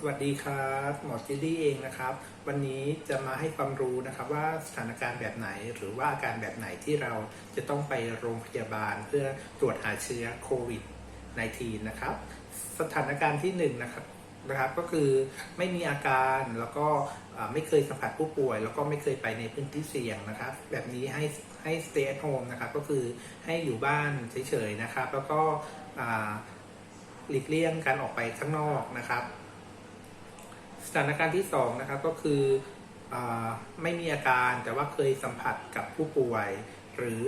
สวัสดีครับหมอเจดี้เองนะครับ วันนี้จะมาให้ความรู้นะครับว่าสถานการณ์แบบไหน หรือว่าอาการแบบไหนที่เราจะต้องไปโรงพยาบาลเพื่อตรวจหาเชื้อโควิด -19 นะครับ สถานการณ์ที่หนึ่งนะครับนะครับก็คือไม่มีอาการแล้วก็ไม่เคยสัมผัสผู้ป่วย แล้วก็ไม่เคยไปในพื้นที่เสี่ยงนะครับ แบบนี้ให้ให้ stay at home นะครับก็คือให้อยู่บ้านเฉยๆนะครับ แล้วก็หลีกเลี่ยงการออกไปข้างนอกนะครับ สถานการณ์ที่2นะครับก็คืออไม่มีอาการแต่ว่าเคยสัมผัสกับผู้ป่วย หรือ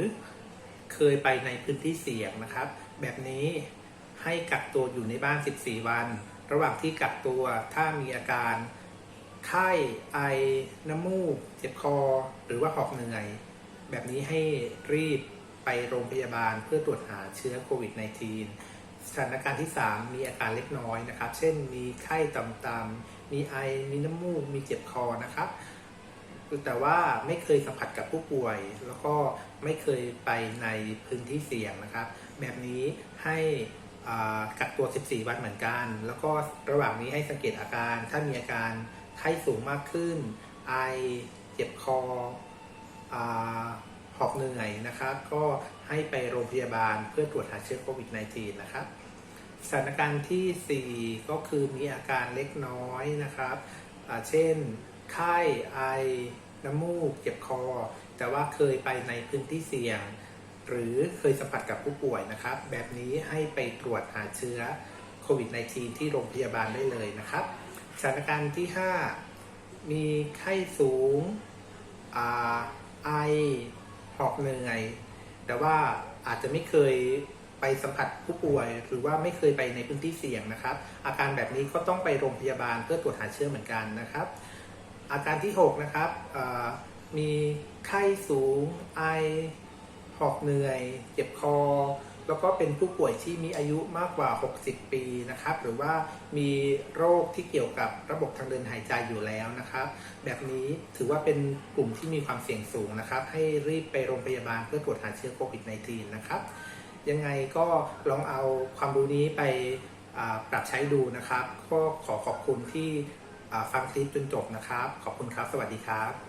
เคยไปในพื้นที่เสี่ยงนะครับ แบบนี้ให้กักตัวอยู่ในบ้าน 14 วัน ระหว่างที่กักตัวถ้ามีอาการไข้ไอน้ำมูก เจ็บคอ หรือว่าหอบเหนื่อย แบบนี้ให้รีบไปโรงพยาบาลเพื่อตรวจหาเชื้อโควิด -19 สถานการณ์ที่ 3 มีอาการเล็กน้อยนะครับ เช่นมีไข้ต่ำๆ มีไอ มีน้ำมูก มีเจ็บคอนะครับ แต่ว่าไม่เคยสัมผัสกับผู้ป่วย แล้วก็ไม่เคยไปในพื้นที่เสี่ยงนะครับ แบบนี้ให้กักตัว 14 วันเหมือนกัน แล้วก็ระหว่างนี้ให้สังเกตอาการ ถ้ามีอาการไข้สูงมากขึ้น ไอ เจ็บคออ หอบเหนื่อยนะครับ ก็ให้ไปโรงพยาบาลเพื่อตรวจหาเชื้อโควิด -19 นะครับสถานการณ์ที่ 4 ก็คือมีอาการเล็กน้อยนะครับ เช่น ไข้ ไอ น้ำมูก เจ็บคอ แต่ว่าเคยไปในพื้นที่เสี่ยง หรือเคยสัมผัสกับผู้ป่วยนะครับ แบบนี้ให้ไปตรวจหาเชื้อโควิด -19 ที่โรงพยาบาลได้เลยนะครับ สถานการณ์ที่ 5 มีไข้สูง ไอ หอกเหนื่อยแต่ว่าอาจจะไม่เคยไปสัมผัสผู้ป่วย หรือว่าไม่เคยไปในพื้นที่เสี่ยงนะครับ อาการแบบนี้ก็ต้องไปโรงพยาบาลเพื่อตรวจหาเชื้อเหมือนกันนะครับ อาการที่ 6 นะครับมีไข้สูงไอหอบเหนื่อย เจ็บคอ แล้วก็เป็นผู้ป่วยที่มีอายุมากกว่า 60 ปีนะครับ หรือว่ามีโรคที่เกี่ยวกับระบบทางเดินหายใจอยู่แล้วนะครับ แบบนี้ถือว่าเป็นกลุ่มที่มีความเสี่ยงสูงนะครับ ให้รีบไปโรงพยาบาลเพื่อตรวจหาเชื้อโควิด -19 นะครับ ยังไงก็ลองเอาความรู้นี้ไปปรับใช้ดูนะครับ ก็ขอขอบคุณที่ฟังคลิปจนจบนะครับ ขอบคุณครับ สวัสดีครับ